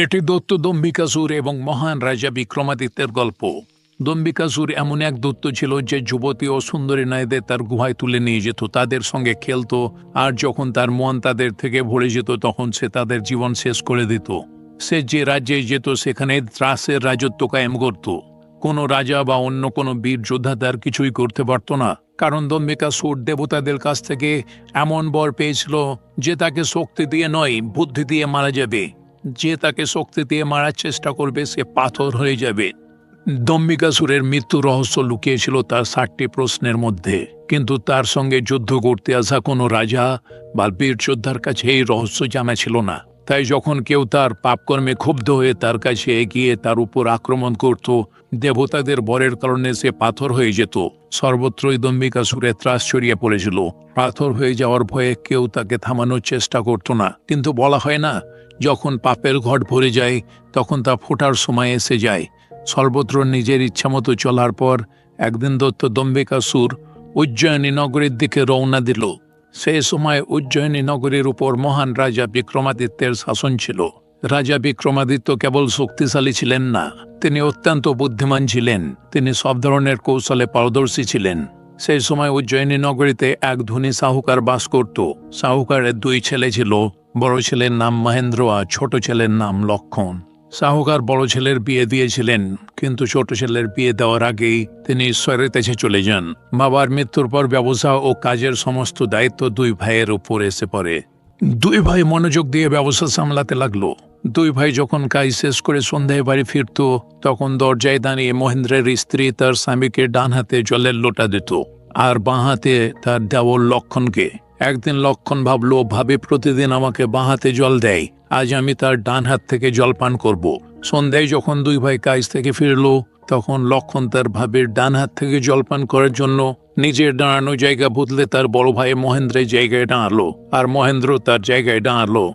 এটি দত্ত দম্বিকাসুর এবং মহান রাজা বিক্রমাদিত্যের গল্প। দম্বিকাসুর এমন এক দত্ত ছিল যে যুবতী ও সুন্দরী নারীদের তার গুহায় তুলে নিয়ে যেত, তাদের সঙ্গে খেলত আর যখন তার মন তাদের থেকে ভরে যেত তখন সে তাদের জীবন শেষ করে দিত। সে যে রাজ্যে যেত সেখানে ত্রাসের রাজত্ব কায়েম করত। কোনো রাজা বা অন্য কোনো বীর যোদ্ধা তার কিছুই করতে পারত না, কারণ দম্বিকাসুর দেবতাদের কাছ থেকে এমন বর পেয়েছিল যে তাকে শক্তি দিয়ে নয়, বুদ্ধি দিয়ে মারা যাবে। যে তাকে শক্তি দিয়ে মারার চেষ্টা করবে, সে পাথর হয়ে যাবে। দম্বিকাসুরের মৃত্যু রহস্য লুকিয়েছিল তার ষাটটি প্রশ্নের মধ্যে। কিন্তু তার সঙ্গে যুদ্ধ করতে আসা কোনো রাজা বা বীর যোদ্ধার কাছে এই রহস্য জানা ছিল না। তাই যখন কেউ তার পাপকর্মে ক্ষুব্ধ হয়ে তার কাছে এগিয়ে তার উপর আক্রমণ করত, দেবতাদের বরের কারণে সে পাথর হয়ে যেত। সর্বত্রই দম্বিকাসুরে ত্রাস ছড়িয়ে পড়েছিল। পাথর হয়ে যাওয়ার ভয়ে কেউ তাকে থামানোর চেষ্টা করত না। কিন্তু বলা হয় না যখন পাপের ঘট ভরে যায়, তখন তা ফোটার সময় এসে যায়। সর্বত্র নিজের ইচ্ছামতো চলার পর একদিন দত্ত দম্বিকাসুর উজ্জয়িনী নগরীর দিকে রওনা দিল। সেই সময় উজ্জয়িনী নগরীর উপর মহান রাজা বিক্রমাদিত্যের শাসন ছিল। রাজা বিক্রমাদিত্য কেবল শক্তিশালী ছিলেন না, তিনি অত্যন্ত বুদ্ধিমান ছিলেন, তিনি সব ধরনের কৌশলে পারদর্শী ছিলেন। সেই সময় উজ্জয়িনী নগরীতে এক ধনী সাহুকার বাস করত। সাহুকারের দুই ছেলে ছিল বড় ছেলের নাম মহেন্দ্র আর ছোট ছেলের নাম লক্ষণ। সাহুকার বড় ছেলের বিয়ে দিয়েছিলেন, কিন্তু ছোট ছেলের বিয়ে দেওয়ার আগেই তিনি কাছে চলে যান। বাবার মৃত্যুর পর ব্যবসা ও কাজের সমস্ত দায়িত্ব দুই ভাইয়ের উপর এসে পড়ে। দুই ভাই মনোযোগ দিয়ে ব্যবসা সামলাতে লাগল। দুই ভাই যখন কাজ শেষ করে সন্ধ্যায় বাড়ি ফিরত, তখন দরজায় দাঁড়িয়ে মহেন্দ্রের স্ত্রী তার স্বামীকে ডান হাতে জলের লোটা দিত, আর বাঁ হাতে তার দেওর লক্ষণকে। একদিন লক্ষণ ভাবলো, ভাবে প্রতিদিন আমাকে বাঁ হাতে জল দেয়। আজ আমি তার ডান হাত থেকে জল পান করব। সন্ধ্যায় যখন দুই ভাই কাজ থেকে ফিরলো, তখন লক্ষণ তার ভাবের ডান হাত থেকে জল পান করার জন্য নিজের দাঁড়ানো জায়গা বদলে তার বড় ভাই মহেন্দ্রের জায়গায় দাঁড়াল আর মহেন্দ্র তার জায়গায় দাঁড়াল।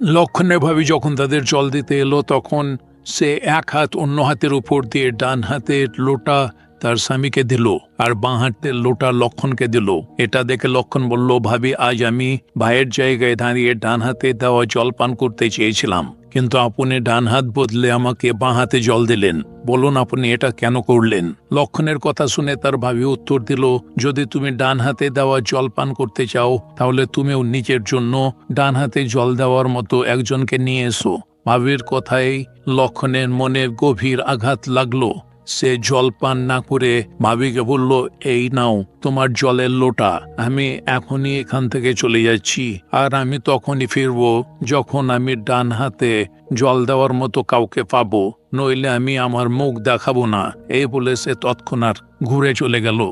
লক্ষণের ভাবি যখন তাদের জল দিতে এলো, তখন সে এক হাত অন্য হাতের উপর দিয়ে ডান হাতের লোটা তার স্বামীকে দিল আর বাঁ হাতের লোটা লক্ষণকে দিল। এটা দেখে লক্ষণ বলল, ভাবি, আজ আমি ভাইয়ের জায়গায় দাঁড়িয়ে ডান হাতে দেওয়া জল পান করতে চেয়েছিলাম। কিন্তু আপনি ডান হাত বদলে আমাকে বাঁ হাতে জল দিলেন। বলুন আপনি এটা কেন করলেন? লক্ষণের কথা শুনে তার ভাবি উত্তর দিল, যদি তুমি ডান হাতে দেওয়া জল পান করতে চাও, তাহলে তুমিও নিজের জন্য ডান হাতে জল দেওয়ার মতো একজনকে নিয়ে এসো। ভাবির কথায় লক্ষণের মনে গভীর আঘাত লাগল। সে জল পান না করে ভাবিকে বলল, এই নাও, তোমার জলের লোটা। আমি এখনই এখান থেকে চলে যাচ্ছি আর আমি তখনই ফিরবো যখন আমি ডান হাতে জল দেওয়ার মতো কাউকে পাবো, নইলে আমি আমার মুখ দেখাবো না। এই বলে সে তৎক্ষণাৎ ঘুরে চলে গেল।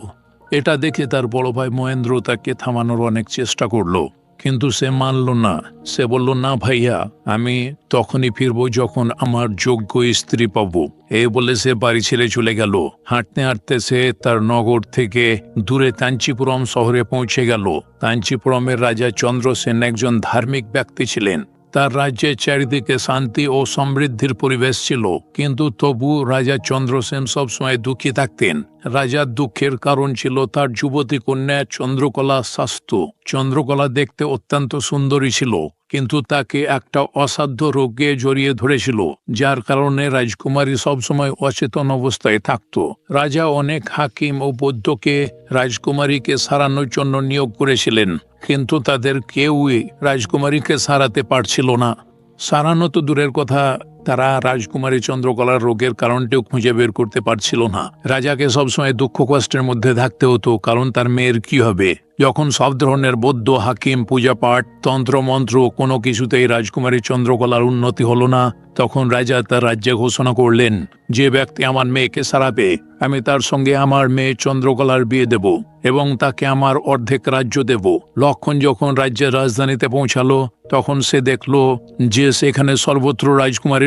এটা দেখে তার বড় ভাই মহেন্দ্র তাকে থামানোর অনেক চেষ্টা করল। কিন্তু সে মানল না। সে বলল, না ভাইয়া, আমি তখনই ফিরবো যখন আমার যোগ্য স্ত্রী পাব। এই বলে সে বাড়ি ছেড়ে চলে গেল। হাঁটতে হাঁটতে সে তার নগর থেকে দূরে তাঞ্চিপুরম শহরে পৌঁছে গেল। তাঞ্চিপুরমের রাজা চন্দ্রসেন একজন ধার্মিক ব্যক্তি ছিলেন। তার রাজ্যের চারিদিকে শান্তি ও সমৃদ্ধির পরিবেশ ছিল। কিন্তু তবু রাজা চন্দ্রসেন সবসময় দুঃখী থাকতেন। রাজার দুঃখের কারণ ছিল তার যুবতী কন্যা চন্দ্রকলা স্বাস্থ্য চন্দ্রকলা দেখতে অত্যন্ত সুন্দরী ছিল, কিন্তু তাকে একটা অসাধ্য রোগে জড়িয়ে ধরেছিল, যার কারণে রাজকুমারী সবসময় অচেতন অবস্থায় থাকত। রাজা অনেক হাকিম ও বৌদ্ধকে রাজকুমারীকে সারানোর জন্য নিয়োগ করেছিলেন। কিন্তু তাদের কেউই রাজকুমারীকে সারাতে পারছিল না। সারানো তো দূরের কথা তারা রাজকুমারী চন্দ্রকলার রোগের কারণটিও খুঁজে বের করতে পারছিল না। রাজাকে সবসময় দুঃখ কষ্টের মধ্যে থাকতে হতো, কারণ তার মেয়ের কি হবে? যখন সব ধরনের বৌদ্ধ, হাকিম, পূজা পাঠ, তন্ত্র, মন্ত্র কোনো কিছুতেই রাজকুমারী চন্দ্রকলার উন্নতি হলো না, তখন রাজা তার রাজ্যে ঘোষণা করলেন, যে ব্যক্তি আমার মেয়েকে সারাবে, আমি তার সঙ্গে আমার মেয়ে চন্দ্রকলার বিয়ে দেব এবং তাকে আমার অর্ধেক রাজ্য দেব। লক্ষণ যখন রাজ্যের রাজধানীতে পৌঁছালো, তখন সে দেখল যে সেখানে সর্বত্র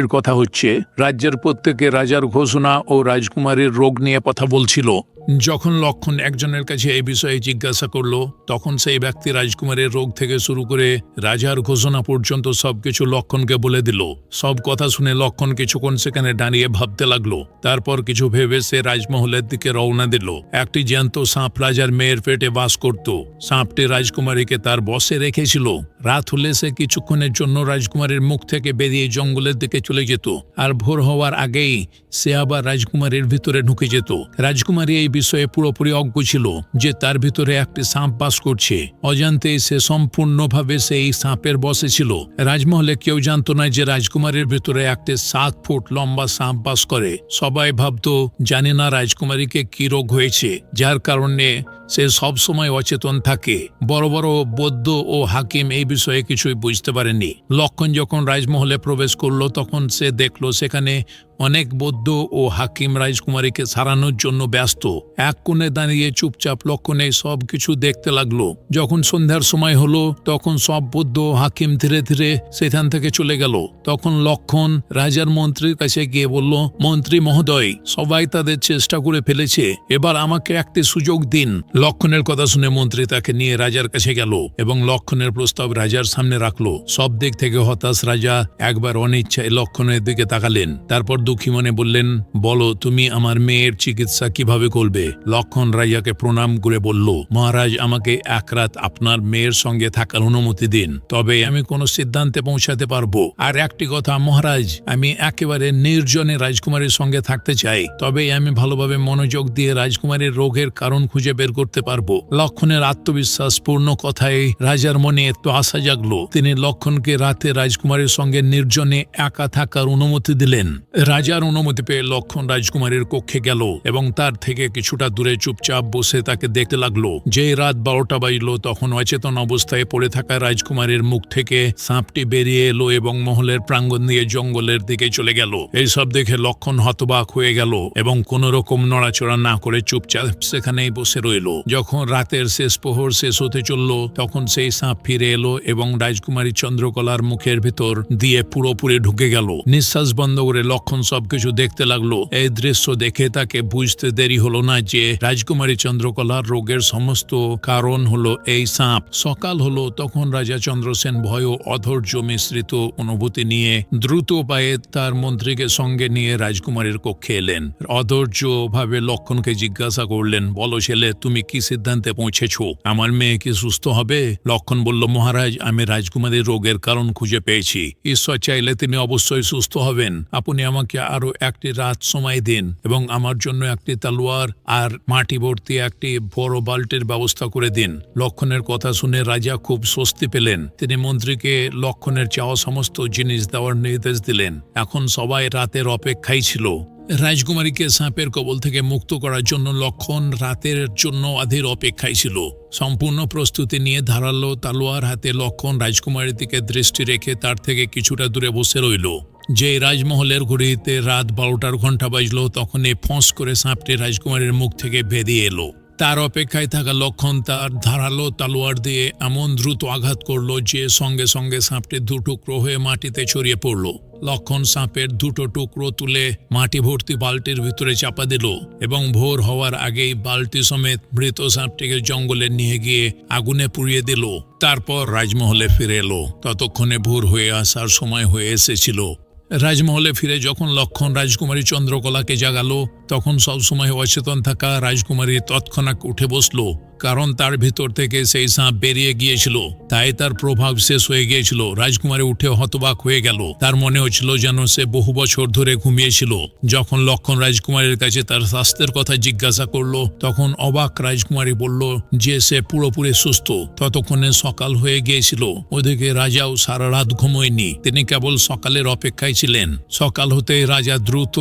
রাজকুমারীর কথা হচ্ছে রাজ্যের প্রত্যেকে রাজার ঘোষণা ও রাজকুমারীর রোগ নিয়ে কথা বলছিল। যখন লক্ষণ একজনের কাছে এই বিষয়ে জিজ্ঞাসা করল, তখন সেই ব্যক্তি রাজকুমারের রোগ থেকে শুরু করে রাজার ঘোষণা পর্যন্ত সবকিছু লক্ষণকে বলে দিল। সব কথা শুনে লক্ষণ কিছুক্ষণ সেখানে দাঁড়িয়ে ভাবতে লাগল। তারপর কিছু ভেবে সে রাজমহলের দিকে রওনা দিল। একটি জ্যান্ত সাঁপ রাজার মেয়ের পেটে বাস করত। সাঁপটি রাজকুমারীকে তার বসে রেখেছিল। রাত হলে সে কিছুক্ষণের জন্য রাজকুমারীর মুখ থেকে বেরিয়ে জঙ্গলের দিকে চলে যেত। আর ভোর হওয়ার আগেই সে আবার রাজকুমারীর ভিতরে ঢুকে যেত। রাজকুমারী এই বিষয়ে পুরোপুরি অজ্ঞ ছিল যে তার ভিতরে একটি সাপ বাস করছে। অজান্তে সে সম্পূর্ণভাবে সেই সাপের বসে ছিল। রাজমহলে কেউ জানত না যে রাজকুমারীর ভিতরে একটি সাত ফুট লম্বা সাপ বাস করে। সবাই ভাবত, জানে না রাজকুমারীকে কি রোগ হয়েছে, যার কারণে সে সব সময় অচেতন থাকে। বড় বড় বৌদ্ধ ও হাকিম এই বিষয়ে কিছুই বুঝতে পারেনি লক্ষণ যখন রাজমহলে প্রবেশ করল, তখন সে দেখল সেখানে অনেক বৌদ্ধ ও হাকিম রাজকুমারীকে সারানোর জন্য ব্যস্ত। এক কোণে দাঁড়িয়ে চুপচাপ লক্ষণে সব কিছু দেখতে লাগল। যখন সন্ধ্যার সময় হলো, তখন সব বৌদ্ধ হাকিম ধীরে ধীরে সেখান থেকে চলে গেল। তখন লক্ষণ রাজার মন্ত্রীর কাছে গিয়ে বলল, মন্ত্রী মহোদয়, সবাই তাদের চেষ্টা করে ফেলেছে। এবার আমাকে একটি সুযোগ দিন। লক্ষণের কথা শুনে মন্ত্রী তাকে নিয়ে রাজার কাছে গেল এবং লক্ষণের প্রস্তাব রাজার সামনে রাখল। সব দিক থেকে হতাশ রাজা একবার অনিচ্ছায় লক্ষণের দিকে তাকালেন। তারপর দুঃখী মনে বললেন, বলো, তুমি আমার মেয়ের চিকিৎসা কীভাবে করবে? লক্ষণ রাজাকে প্রণাম করে বলল, মহারাজ, আমাকে এক রাত আপনার মেয়ের সঙ্গে থাকার অনুমতি দিন, তবে আমি কোনো সিদ্ধান্তে পৌঁছাতে পারব। আর একটি কথা, মহারাজ, আমি একেবারে নির্জনে রাজকুমারীর সঙ্গে থাকতে চাই। তবেই আমি ভালোভাবে মনোযোগ দিয়ে রাজকুমারীর রোগের কারণ খুঁজে বের করতে পারব। লক্ষণের আত্মবিশ্বাস পূর্ণ কথায় রাজার মনে একটু আশা জাগলো। তিনি লক্ষণকে রাতে রাজকুমারীর সঙ্গে নির্জনে একা থাকার অনুমতি দিলেন। রাজার অনুমতি পেয়ে লক্ষণ রাজকুমারীর কক্ষে গেল এবং তার থেকে কিছুটা দূরে চুপচাপ বসে তাকে দেখতে লাগল। যে রাত বারোটা বাজলো, তখন অচেতন অবস্থায় পড়ে থাকা রাজকুমারীর মুখ থেকে সাপটি বেরিয়ে এলো এবং মহলের প্রাঙ্গণ দিয়ে জঙ্গলের দিকে চলে গেল। এইসব দেখে লক্ষণ হতবাক হয়ে গেল এবং কোন রকম নড়াচড়া না করে চুপচাপ সেখানেই বসে রইল। যখন রাতের শেষ প্রহর শেষ হতে চলল, তখন সেই সাপ ফিরে এলো এবং রাজকুমারী চন্দ্রকলার মুখের ভিতর দিয়ে পুরোপুরি ঢুকে গেল। নিঃশ্বাস বন্ধ করে লক্ষণ সবকিছু দেখতে লাগল। এই দৃশ্য দেখে তাকে বুঝতে দেরি হলো না যে রাজকুমারী চন্দ্রকলার রোগের সমস্ত কারণ হলো এই সাপ। সকাল হলো, তখন রাজা চন্দ্রসেন ভয় অধৈর্য মিশ্রিত অনুভূতি নিয়ে দ্রুত পায়ে তার মন্ত্রীকে সঙ্গে নিয়ে রাজকুমারীর কক্ষে এলেন। অধৈর্য ভাবে লক্ষণকে জিজ্ঞাসা করলেন, বলো ছেলে, তুমি কি সিদ্ধান্তে পৌঁছেছ? আমার মেয়ে কি সুস্থ হবে? লক্ষণ বলল, মহারাজ, আমি রাজকুমারীর রোগের কারণ খুঁজে পেয়েছি। ঈশ্বর চাইলে তিনি অবশ্যই সুস্থ হবেন। আপনি আমাকে আরও একটি রাত সময় দিন এবং আমার জন্য একটি তালোয়ার আর মাটি ভর্তি একটি বড় বাল্টের ব্যবস্থা করে দিন। লক্ষণের কথা শুনে রাজা খুব স্বস্তি পেলেন। তিনি মন্ত্রীকে লক্ষণের চাওয়া সমস্ত জিনিস দেওয়ার নির্দেশ দিলেন। এখন সবাই রাতের অপেক্ষায় ছিল। রাজকুমারীকে সাপের কবল থেকে মুক্ত করার জন্য লক্ষণ রাতের জন্য আধের অপেক্ষায় ছিল। সম্পূর্ণ প্রস্তুতি নিয়ে ধারালো তালোয়ার হাতে লক্ষণ রাজকুমারীর দিকে দৃষ্টি রেখে তার থেকে কিছুটা দূরে বসে রইল। যে রাজমহলের ঘড়িতে রাত বারোটার ঘণ্টা বাজলো তখন এ ফোঁস করে সাপটি রাজকুমারীর মুখ থেকে বেরিয়ে এলো। তার অপেক্ষায় থাকা লক্ষণ তার ধারালো তালোয়ার দিয়ে এমন দ্রুত আঘাত করল যে সঙ্গে সঙ্গে সাপটি দু টুকরো হয়ে মাটিতে ছড়িয়ে পড়ল। লক্ষণ সাপের দুটো টুকরো তুলে মাটি ভর্তি বালতির ভিতরে চাপা দিল এবং ভোর হওয়ার আগেই বালতি সমেত মৃত সাপটিকে জঙ্গলে নিয়ে গিয়ে আগুনে পুড়িয়ে দিল। তারপর রাজমহলে ফিরে এলো। ততক্ষণে ভোর হয়ে আসার সময় হয়ে এসেছিল। রাজমহলে ফিরে যখন লক্ষণ রাজকুমারী চন্দ্রকলাকে জাগালো তখন সবসময় অচেতন থাকা রাজকুমারী তৎক্ষণাৎ উঠে বসল, কারণ তার ভিতর থেকে সেই সাপ বেরিয়ে গিয়েছিল। তাই তার প্রভাব শেষ হয়ে গিয়েছিল। রাজকুমারী উঠে হতবাক হয়ে গেল। তার মনে হচ্ছিল যেন সে বহু বছর ধরে ঘুমিয়েছিল। যখন লক্ষণ রাজকুমারীর কাছে তার স্বাস্থ্যের কথা জিজ্ঞাসা করল, তখন অবাক রাজকুমারী বলল, যে সে পুরোপুরি সুস্থ, ততক্ষণে সকাল হয়ে গিয়েছিল। ওদিকে রাজাও সারা রাত ঘুমোয়নি। তিনি কেবল সকালের অপেক্ষায় ছিলেন। সকাল হতেই রাজা দ্রুত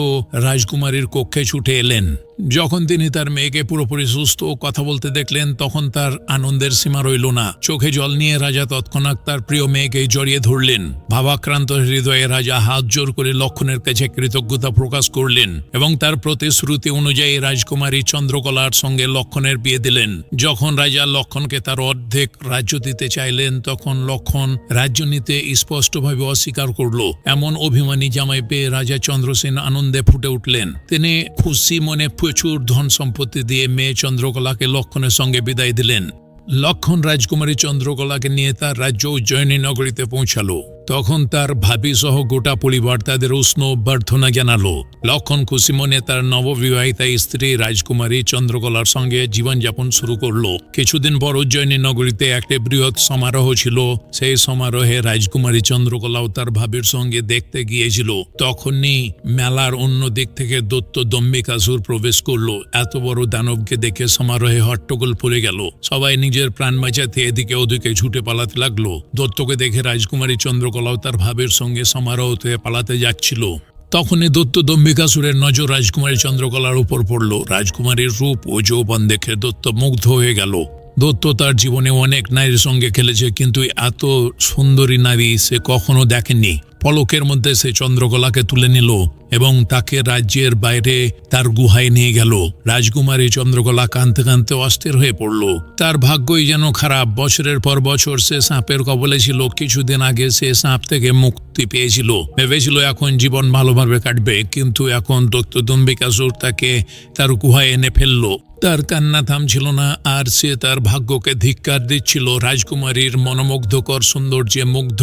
রাজকুমারীর কক্ষে ছুটে এলেন যখন তিনি তার মেয়েকে পুরোপুরি সুস্থ ও কথা বলতে দেখলেন, তখন তার আনন্দের সীমা রইল না। চোখে জল নিয়ে রাজা তৎক্ষণাৎ তার প্রিয় মেয়েকে জড়িয়ে ধরলেন। ভাবাক্রান্ত হৃদয়ে রাজা হাত জোর করে লক্ষণের কাছে কৃতজ্ঞতা প্রকাশ করলেন এবং তার প্রতিশ্রুতি অনুযায়ী রাজকুমারী চন্দ্রকলার সঙ্গে লক্ষণের বিয়ে দিলেন। যখন রাজা লক্ষণকে তার অর্ধেক রাজ্য দিতে চাইলেন, তখন লক্ষণ রাজ্য নিতে স্পষ্টভাবে অস্বীকার করল। এমন অভিমানী জামাই পেয়ে রাজা চন্দ্রসেন আনন্দে ফুটে উঠলেন। তিনি খুশি মনে প্রচুর ধন সম্পত্তি দিয়ে মেয়ে চন্দ্রকলাকে লক্ষণের সঙ্গে বিদায় দিলেন। লক্ষণ রাজকুমারী চন্দ্রকলাকে নিয়ে তার রাজ্য উজ্জয়িনী নগরীতে পৌঁছালো। তখন তার ভাবি সহ গোটা পরিবার তাদের উষ্ণ অভ্যর্থনা জানালো। লক্ষণ খুশি মনে তার নববিবাহিতা স্ত্রী রাজকুমারী চন্দ্রকলার সঙ্গে জীবনযাপন শুরু করল। কিছুদিন পর উজ্জয়িনী নগরীতে একটি বৃহৎ সমারোহ ছিল। সেই সমারোহে রাজকুমারী চন্দ্রকলাও তার ভাবির সঙ্গে দেখতে গিয়েছিল। তখনই মেলার অন্য দিক থেকে দত্ত দম্বিকাসুর প্রবেশ করল। এত বড় দানবকে দেখে সমারোহে হট্টগোল পড়ে গেল। সবাই নিজের প্রাণ বাঁচাতে এদিকে ওদিকে ছুটে পালাতে লাগল। দত্তকে দেখে রাজকুমারী চন্দ্রকলাও তার ভাবের সঙ্গে সমারোহ হয়ে পালাতে যাচ্ছিল। তখনই দত্ত দম্বিকাসুরের নজর রাজকুমারী চন্দ্রকলার উপর পড়ল। রাজকুমারীর রূপ ও যৌবন দেখে দত্ত মুগ্ধ হয়ে গেল। দত্ত তার জীবনে অনেক নারীর সঙ্গে খেলেছে, কিন্তু এত সুন্দরী নারী সে কখনো দেখেনি পলকের মধ্যে সে চন্দ্রকলাকে তুলে নিল এবং তাকে রাজ্যের বাইরে তার গুহায় নিয়ে গেল। রাজকুমারী চন্দ্রকলা কাঁদতে কাঁদতে অস্থির হয়ে পড়ল। তার ভাগ্যই যেন খারাপ। বছরের পর বছর সে সাপের কবলে ছিল। কিছুদিন আগে সে সাপ থেকে মুক্তি পেয়েছিল। ভেবেছিল এখন জীবন ভালোভাবে কাটবে, কিন্তু এখন দত্তদম্বিকাসুর তাকে তার গুহায় এনে ফেলল। তার কান্না থামছিল না, আর সে তার ভাগ্যকে ধিক্কার দিচ্ছিল। রাজকুমারীর মনোমুগ্ধকর সৌন্দর্যে মুগ্ধ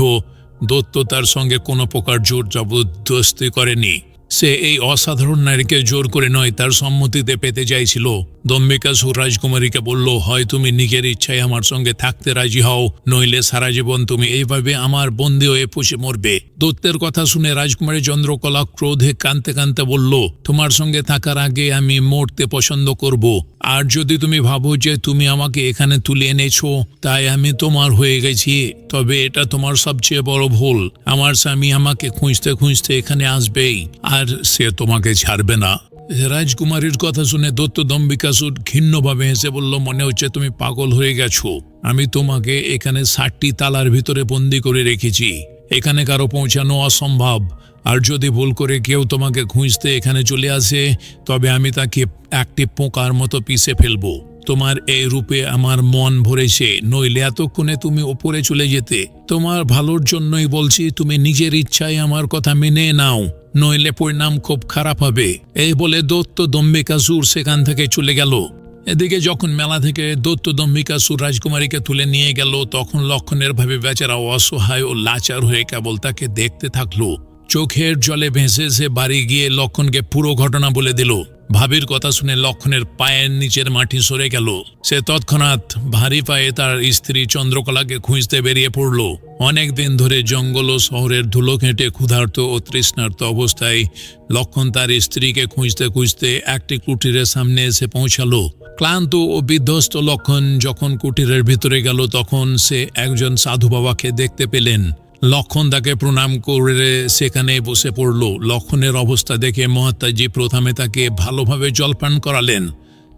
দত্ত তার সঙ্গে কোনো প্রকার জোর জবরদস্তি করেনি। সে এই অসাধারণ নারীকে জোর করে নয়, তার সম্মতিতে পেতে চাইছিল। দম্বিকাসুর রাজকুমারীকে বলল, হয় তুমি নিজের ইচ্ছায় আমার সঙ্গে থাকতে রাজি হও, নইলে সারা জীবন তুমি এইভাবে আমার বন্দি হয়ে পুষে মরবে। দত্তের কথা শুনে রাজকুমারী চন্দ্রকলা ক্রোধে কানতে কানতে বলল, তোমার সঙ্গে থাকার আগে আমি মরতে পছন্দ করব। আর যদি তুমি ভাবো যে তুমি আমাকে এখানে তুলে এনেছো, তাই আমি তোমার হয়ে গেছি। তবে এটা তোমার সবচেয়ে বড় ভুল। আমার স্বামী আমাকে খুঁজতে খুঁজতে এখানে আসবেই। আর সে তোমাকে ছাড়বে না। রাজকুমারীর কথা শুনে দত্ত দম্বিকাসুর ঘিন্নভাবে হেসে বলল, মনে হচ্ছে তুমি পাগল হয়ে গেছো। আমি তোমাকে এখানে ষাটটি তালার ভিতরে বন্দি করে রেখেছি। এখানে কারও পৌঁছানো অসম্ভব। আর যদি ভুল করে কেউ তোমাকে খুঁজতে এখানে চলে আসে, তবে আমি তাকে একটি পোকার মতো পিষে ফেলব। তোমার এই রূপে আমার মন ভরেছে। নইলে এতক্ষণে তুমি ওপরে চলে যেতে। তোমার ভালোর জন্যই বলছি, তুমি নিজের ইচ্ছায় আমার কথা মেনে নাও। নইলে পরিণাম খুব খারাপ হবে। এই বলে দত্ত দম্বিকাসুর সেখান থেকে চলে গেল। এদিকে যখন মেলা থেকে দত্ত দম্বিকাসুর রাজকুমারীকে তুলে নিয়ে গেল, তখন লক্ষণের ভাবে বেচারা অসহায় ও লাচার হয়ে কেবল তাকে দেখতে থাকল। চোখের জলে ভেসে সে বাড়ি গিয়ে লক্ষণকে পুরো ঘটনা বলে দিল। ভাবির কথা শুনে লক্ষণের পায়ের নিচের মাটি সরে গেল। সে তৎক্ষণাৎ ভারী পায়ে তার স্ত্রী চন্দ্রকলাকে খুঁজতে বেরিয়ে পড়ল। অনেক দিন ধরে জঙ্গল ও শহরের ধুলো ঘেঁটে ক্ষুধার্ত ও তৃষ্ণার্ত অবস্থায় লক্ষণ তার স্ত্রীকে খুঁজতে খুঁজতে একটি কুটিরের সামনে এসে পৌঁছালো। ক্লান্ত ও বিধ্বস্ত লক্ষণ যখন কুটিরের ভিতরে গেল, তখন সে একজন সাধু বাবাকে দেখতে পেলেন। লক্ষণ তাকে প্রণাম করে সেখানে বসে পড়ল। লক্ষণের অবস্থা দেখে মহাত্মাজি প্রথমে তাকে ভালোভাবে জলপান করালেন।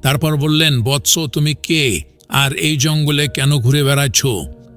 তারপর বললেন, বৎস, তুমি কে? আর এই জঙ্গলে কেন ঘুরে বেড়াচ্ছ?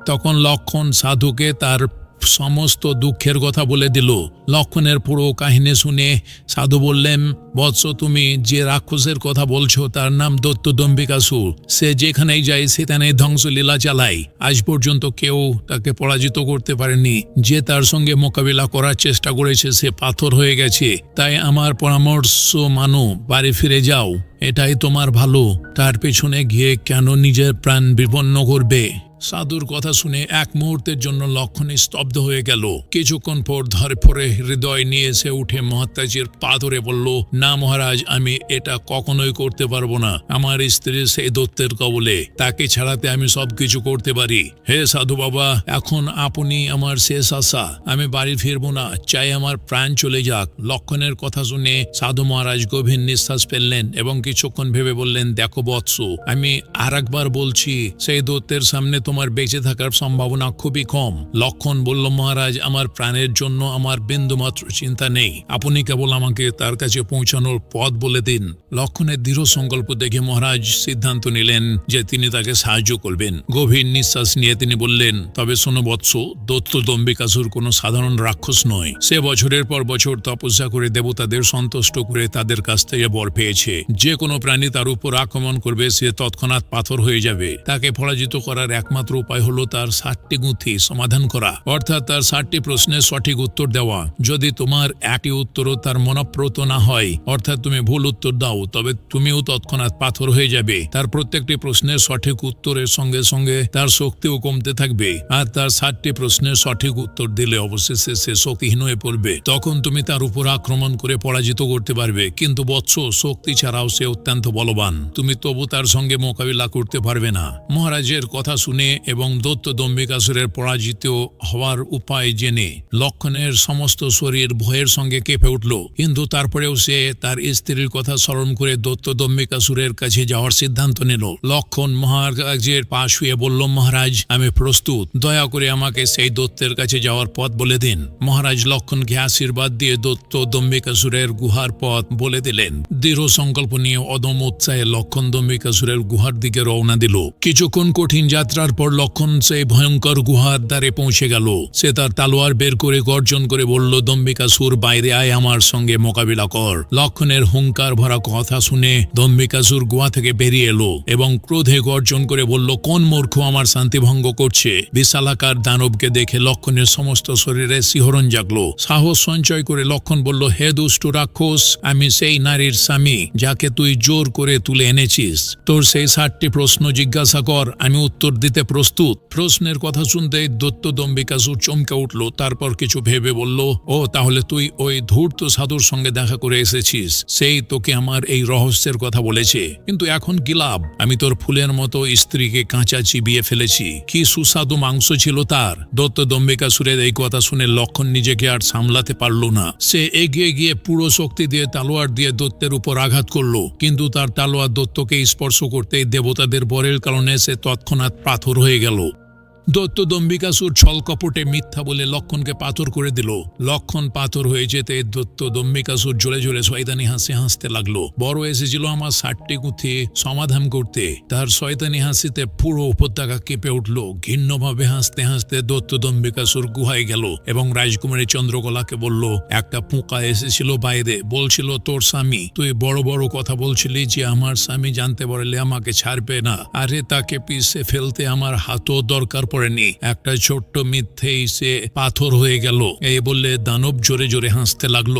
তখন লক্ষণ সাধুকে তার সমস্ত দুঃখের কথা বলে দিল। লক্ষণের পুরো কাহিনী শুনে সাধু বললেন, বৎস, তুমি যে রাক্ষসের কথা বলছো তার নাম দত্ত দম্বিকাসুর সে যেখানেই যায় সেখানে ধ্বংসলীলা চালায়। আজ পর্যন্ত কেউ তাকে পরাজিত করতে পারেনি। যে তার সঙ্গে মোকাবিলা করার চেষ্টা করেছে সে পাথর হয়ে গেছে। তাই আমার পরামর্শ মানো, বাড়ি ফিরে যাও। এটাই তোমার ভালো। তার পেছনে গিয়ে কেন নিজের প্রাণ বিপন্ন করবে? সাধুর কথা শুনে এক মুহূর্তের জন্য লক্ষণ স্তব্ধ হয়ে গেল। কিছুক্ষণ পর ধরে পরে হৃদয় নিয়ে এসে উঠে মহাত্মাজির পা ধরে বলল, না মহারাজ, আমি এটা কখনোই করতে পারব না। আমার স্ত্রী সেই দত্তের কবলে। তাকে ছাড়াতে আমি সবকিছু করতে পারি। হে সাধু বাবা, এখন আপনি আমার শেষ আশা। আমি বাড়ি ফিরবো না। চাই আমার প্রাণ চলে যাক। লক্ষণের কথা শুনে সাধু মহারাজ গভীর নিঃশ্বাস ফেললেন এবং কিছুক্ষণ ভেবে বললেন, দেখো বৎস, আমি আর একবার বলছি, সেই দত্তের সামনে তোমার বেঁচে থাকার সম্ভাবনা খুবই কম। লক্ষণ বলল, মহারাজ, আমার প্রাণের জন্য আমার বিন্দুমাত্র চিন্তা নেই। আপনি কেবল আমাকে তার কাছে পৌঁছানোর পথ বলে দিন। লক্ষণের দৃঢ় সংকল্প দেখে মহারাজ সিদ্ধান্ত নিলেন যে তিনি তাকে সাহায্য করবেন। গভীর নিঃশ্বাস নিয়ে তিনি বললেন, তবে শোনো বৎস, দত্ত দম্বিকাসুর কোনো সাধারণ রাক্ষস নয়। সে বছরের পর বছর তপস্যা করে দেবতাদের সন্তুষ্ট করে তাদের কাছ থেকে বর পেয়েছে। যে কোনো প্রাণী তার উপর আক্রমণ করবে, সে তৎক্ষণাৎ পাথর হয়ে যাবে। তাকে পরাজিত করার একমাত্র একমাত্র উপায় হলো তার ষাটটি গুঁথি সমাধান করা। অর্থাৎ তার ষাটটি প্রশ্নের সঠিক উত্তর দেওয়া। যদি তোমার একটি উত্তরও তার মনপ্রত না হয়, অর্থাৎ তুমি ভুল উত্তর দাও, তবে তুমিও তৎক্ষণাৎ পাথর হয়ে যাবে। তার প্রত্যেকটি প্রশ্নের সঠিক উত্তরের সঙ্গে সঙ্গে তার শক্তিও কমতে থাকবে। আর তার ষাটটি প্রশ্নের সঠিক উত্তর দিলে অবশেষে সে শক্তিহীন হয়ে পড়বে। তখন তুমি তার উপর আক্রমণ করে পরাজিত করতে পারবে। কিন্তু বৎস শক্তি ছাড়াও সে অত্যন্ত বলবান। তুমি তবু তার সঙ্গে মোকাবিলা করতে পারবে না। মহারাজের কথা শুনে এবং দত্ত দম্বিকাসুরের পরাজিত হওয়ার উপায় জেনে লক্ষণের সমস্ত শরীর ভয়ের সঙ্গে কেঁপে উঠল। কিন্তু তারপরেও সে তার স্ত্রীর কথা স্মরণ করে দত্ত দম্বিকাসুরের কাছে যাওয়ার সিদ্ধান্ত নিল। লক্ষণ মহারাজের পা শুয়ে বলল, মহারাজ, আমি প্রস্তুত। দয়া করে আমাকে সেই দত্তের কাছে যাওয়ার পথ বলে দিন। মহারাজ লক্ষণকে আশীর্বাদ দিয়ে দত্ত দম্বিকাসুরের গুহার পথ বলে দিলেন। দৃঢ় সংকল্প নিয়ে অদম উৎসাহে লক্ষণ দম্বিকাসুরের গুহার দিকে রওনা দিল। কিছুক্ষণ কঠিন যাত্রার পর লক্ষণ সেই ভয়ঙ্কর গুহার দ্বারে পৌঁছে গেল। সে তার তালোয়ার বের করে গর্জন করে বলল দম্বিকাসুর বাইরে আয় আমার সঙ্গে মোকাবিলা কর। লক্ষণের হুঙ্কার ভরা কথা শুনে দম্বিকাসুর গুহা থেকে বেরিয়ে এলো এবং ক্রোধে গর্জন করে বলল, কোন মূর্খ আমার শান্তি ভঙ্গ করছে? বিশালাকার দানবকে দেখে লক্ষণের সমস্ত শরীরে শিহরণ জাগলো। সাহস সঞ্চয় করে লক্ষণ বলল, হে দুষ্টু রাক্ষস, আমি সেই নারীর স্বামী যাকে তুই জোর করে তুলে এনেছিস। তোর সেই ষাটটি প্রশ্ন জিজ্ঞাসা কর, আমি উত্তর দিতে প্রস্তুত। প্রশ্নের কথা শুনতে দত্ত দম্বিকাসুর চমকে উঠল, তারপর কিছু ভেবে বলল, ও, তাহলে তুই ওই ধূর্ত সাধুর সঙ্গে দেখা করে এসেছিস। সেই তোকে আমার এই রহস্যের কথা বলেছে। কিন্তু এখন কি লাভ? আমি তোর ফুলের মতো স্ত্রীকে কাঁচা চিবিয়ে ফেলেছি। কি সুস্বাদু মাংস ছিল তার। দত্ত দম্বিকাসুরের এই কথা শুনে লক্ষণ নিজেকে আর সামলাতে পারল না। সে এগিয়ে গিয়ে পুরো শক্তি দিয়ে তালোয়ার দিয়ে দত্তের উপর আঘাত করল। কিন্তু তার তালোয়ার দত্তকে স্পর্শ করতেই দেবতাদের বরের কারণে সে তৎক্ষণাৎ পাথর হয়ে গেল। দত্ত দম্বিকাসুর ছল কপটে মিথ্যা বলে লক্ষণকে পাথর করে দিল। লক্ষণ পাথর হয়ে যেতে দত্ত দম্বিকাসুর জোরে জোরে শয়তানি হাসি হাসতে লাগল। বড় এসেছিল আমার ষাটটি গুথি সমাধান করতে। তার শয়তানি হাসিতে পুরো উপত্যকা কেঁপে উঠল। ঘিন্নভাবে হাসতে হাসতে দত্ত দম্বিকাসুর গুহায় গেল এবং রাজকুমারী চন্দ্রকলাকে বলল, একটা পোকা এসেছিল বাইরে। বলছিল, তোর স্বামী। তুই বড় বড় কথা বলছিলি যে আমার স্বামী জানতে পারলে আমাকে ছাড়বে না। আরে তাকে পিষে ফেলতে আমার হাতও দরকার পড়েনি। একটা ছোট্ট মিথ্যেই সে পাথর হয়ে গেল। এই বললে দানব জোরে জোরে হাসতে লাগল।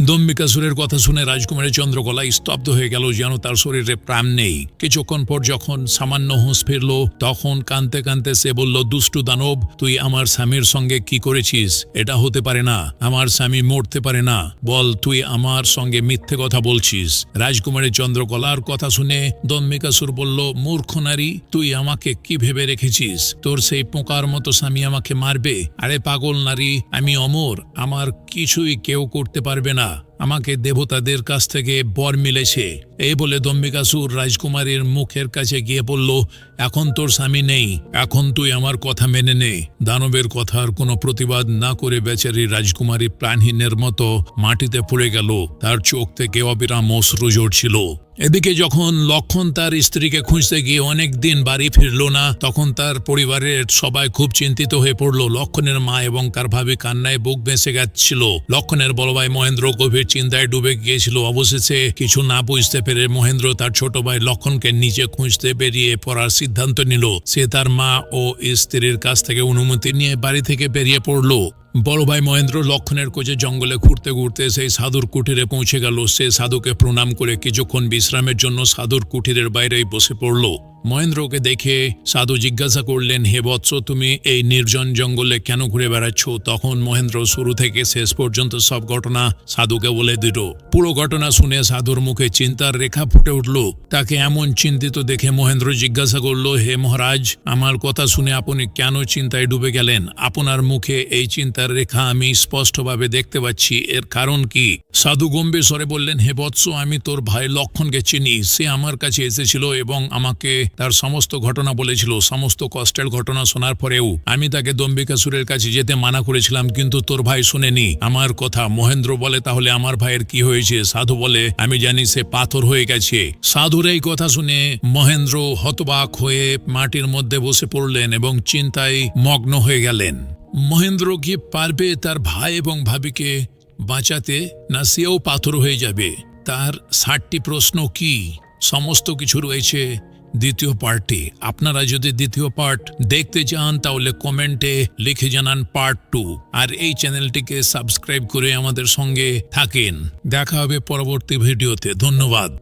দম্বিকাসুরের কথা শুনে রাজকুমারী চন্দ্রকলা স্তব্ধ হয়ে গেল যেন তার শরীরে প্রাণ নেই। কিছুক্ষণ পর যখন সামান্য হুঁশ ফিরল, তখন কানতে কানতে সে বলল, দুষ্টু দানব, তুই আমার স্বামীর সঙ্গে কি করেছিস? এটা হতে পারে না। আমার স্বামী মরতে পারে না। বল, তুই আমার সঙ্গে মিথ্যে কথা বলছিস? রাজকুমারী চন্দ্রকলার কথা শুনে দম্বিকাসুর বলল, মূর্খ নারী, তুই আমাকে কি ভেবে রেখেছিস? তোর সেই পোকার মতো স্বামী আমাকে মারবে? আরে পাগল নারী, আমি অমর। আমার কিছুই কেউ করতে পারবে না। আমাকে দেবতাদের কাছ থেকে বর মিলেছে। এই বলে দম্বিকাসুর রাজকুমারীর মুখের কাছে গিয়ে বলল, এখন তোর স্বামী নেই, এখন তুই আমার কথা মেনে নে। দানবের কথার কোনো প্রতিবাদ না করে বেচারি রাজকুমারী প্রাণহীনের মতো মাটিতে পড়ে গেল। তার চোখ থেকে অবিরাম অশ্রু ঝরছিল। এদিকে যখন লক্ষণ তার স্ত্রীকে খুঁজতে গিয়ে অনেক দিন বাড়ি ফিরল না, তখন তার পরিবারের সবাই খুব চিন্তিত হয়ে পড়ল। লক্ষণের মা এবং তার ভাবি কান্নায় বুক বেঁচে গেছিল লক্ষণের বড় ভাই মহেন্দ্র গভীর চিন্তায় ডুবে গিয়েছিল। অবশেষে কিছু না বুঝতে পেরে মহেন্দ্র তার ছোট ভাই লক্ষণকে নিচে খুঁজতে বেরিয়ে পড়ার সিদ্ধান্ত নিল। সে তার মা ও স্ত্রীর কাছ থেকে অনুমতি নিয়ে বাড়ি থেকে বেরিয়ে পড়ল। বড় ভাই মহেন্দ্র লক্ষণের কোচে জঙ্গলে ঘুরতে ঘুরতে সেই সাধুর কুটিরে পৌঁছে গেল। সে সাধুকে প্রণাম করে কিছুক্ষণ বিশ্রামের জন্য সাধুর কুটিরের বাইরেই বসে পড়ল। মহেন্দ্রকে দেখে সাধু জিজ্ঞাসা করলেন, হে বৎস, তুমি এই নির্জন জঙ্গলে কেন ঘুরে বেড়াচ্ছ? তখন মহেন্দ্র শুরু থেকে শেষ পর্যন্ত সব ঘটনা সাধুকে বলে দিল। পুরো ঘটনা শুনে সাধুর মুখে চিন্তার রেখা ফুটে উঠল। তাকে এমন চিন্তিত দেখে মহেন্দ্র জিজ্ঞাসা করল, হে মহারাজ, আমার কথা শুনে আপনি কেন চিন্তায় ডুবে গেলেন? আপনার মুখে এই চিন্তার রেখা আমি স্পষ্টভাবে দেখতে পাচ্ছি। এর কারণ কি? সাধু গম্ভীর স্বরে বললেন, হে বৎস, আমি তোর ভাই লক্ষণকে চিনি। সে আমার কাছে এসেছিল এবং আমাকে তার সমস্ত ঘটনা বলেছিল, সমস্ত কষ্টের ঘটনা শোনার পরেও আমি তাকে দম্বিকাসুরের কাছে যেতে মানা করেছিলাম, কিন্তু তোর ভাই শুনেনি। আমার কথা, মহেন্দ্র বলে, তাহলে আমার ভাইয়ের কি হয়েছে? সাধু বলে, আমি জানি সে পাথর হয়ে গেছে। সাধুর এই কথা শুনে মহেন্দ্র হতবাক হয়ে মাটির মধ্যে বসে পড়লেন এবং চিন্তায় মগ্ন হয়ে গেলেন। মহেন্দ্র কি পারবে তার ভাই এবং ভাবিকে বাঁচাতে, না সেও পাথর হয়ে যাবে? তার ষাটটি প্রশ্ন কি? সমস্ত কিছু রয়েছে। দ্বিতীয় পার্টটি। আপনারা যদি দ্বিতীয় পার্ট দেখতে চান, তাহলে কমেন্টে লিখে জানান পার্ট টু। আর এই চ্যানেলটিকে সাবস্ক্রাইব করে আমাদের সঙ্গে থাকেন। দেখা হবে পরবর্তী ভিডিওতে। ধন্যবাদ।